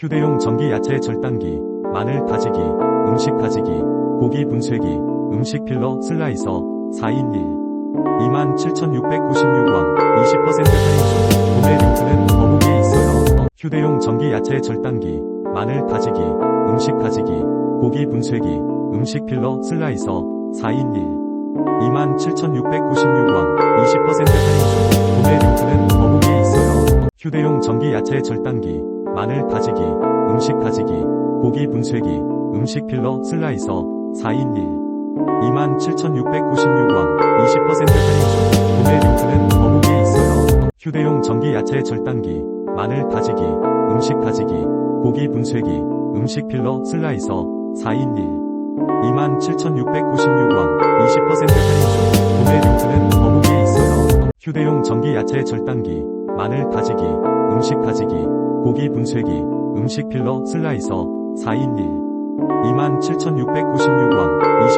휴대용 전기 야채 절단기, 마늘 다지기, 음식 다지기, 고기 분쇄기, 음식 필러 슬라이서 4인 1. 27,696원 20% 할인 중 구매 링크는 더보기에 있어요. 휴대용 전기 야채 절단기, 마늘 다지기, 음식 다지기, 고기 분쇄기, 음식 필러 슬라이서 4인 1. 27,696원 20% 할인 중 구매 링크는 더보기에 있어요. 휴대용 전기 야채 절단기, 마늘 다지기, 음식 다지기, 고기 분쇄기, 음식 필러 슬라이서 4인 1. 27,696원 20% 할인 중 구매 링크는 더보기에 있어요. 휴대용 전기 야채 절단기, 마늘 다지기, 음식 다지기, 고기 분쇄기, 음식 필러 슬라이서 4인 1. 27,696원 20% 할인 중 구매 링크는 더보기에 있어요. 휴대용 전기 야채 절단기, 마늘 다지기, 음식 다지기, 고기 분쇄기, 음식 필러 슬라이서 4인 1. 27,696원 20